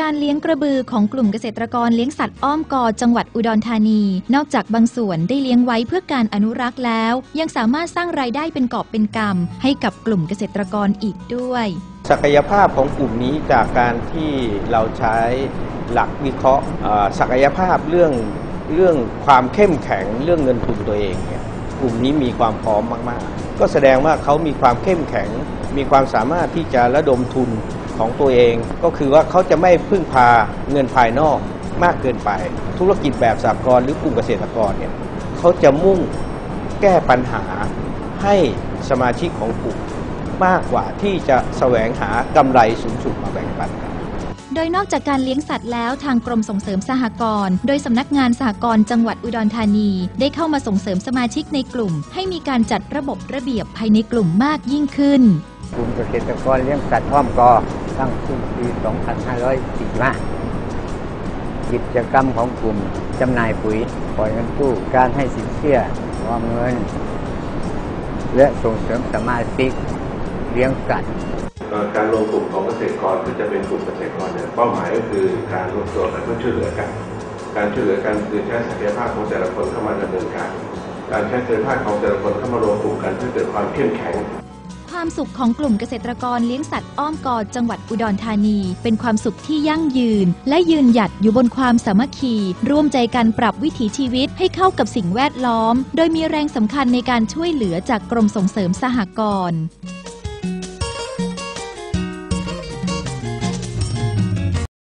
การเลี้ยงกระบือของกลุ่มเกษตรกรเลี้ยงสัตว์อ้อมกอจังหวัดอุดรธานี นอกจากบางส่วนได้เลี้ยงไว้เพื่อการอนุรักษ์แล้ว ยังสามารถสร้างรายได้เป็นกอบเป็นกำให้กับกลุ่มเกษตรกรอีกด้วย ศักยภาพของกลุ่มนี้จากการที่เราใช้หลักวิเคราะห์ศักยภาพเรื่องเรื่องความเข้มแข็งเรื่องเงินทุนตัวเองเนี่ยกลุ่มนี้มีความพร้อมมาก ๆ ก็แสดงว่าเขามีความเข้มแข็ง มีความสามารถที่จะระดมทุน ของตัวเอง ก็คือว่าเขาจะไม่พึ่งพาเงินภายนอกมากเกินไป ธุรกิจแบบสหกรณ์หรือกลุ่มเกษตรกรเนี่ยเขาจะมุ่งแก้ปัญหาให้สมาชิกของกลุ่มมากกว่าที่จะแสวงหากำไรสูงสุดมาแบ่งปันกันโดยนอกจากการเลี้ยงสัตว์แล้วทางกรมส่งเสริมสหกรณ์โดยสำนักงานสหกรณ์จังหวัดอุดรธานี ได้เข้ามาส่งเสริมสมาชิกในกลุ่ม ให้มีการจัดระบบระเบียบภายในกลุ่มมากยิ่งขึ้น กลุ่มเกษตรกรเลี้ยงสัตว์อ้อมกอ ตั้งขึ้นปี 2545 กิจกรรมของกลุ่มจำหน่ายปุ๋ย ปล่อยเงินกู้ การให้สินเชื่อออมเงิน และส่งเสริมสมาชิกเลี้ยงสัตว์การรวมกลุ่มของเกษตรกรเพื่อจะเป็นกลุ่มเกษตรกรเนี่ยเป้าหมายก็คือการรวมตัวกันเพื่อช่วยเหลือกัน การช่วยเหลือกันคือใช้ศักยภาพของแต่ละคนเข้ามาดำเนินการ การใช้ศักยภาพของแต่ละคนเข้ามารวมกลุ่มกันเพื่อเกิดความเข้มแข็ง ความสุขของกลุ่มเกษตรกรเลี้ยงสัตว์อ้อมกอดจังหวัดอุดรธานี เป็นความสุขที่ยั่งยืน และยืนหยัดอยู่บนความสามัคคี ร่วมใจกันปรับวิถีชีวิตให้เข้ากับสิ่งแวดล้อม โดยมีแรงสำคัญในการช่วยเหลือจากกรมส่งเสริมสหกรณ์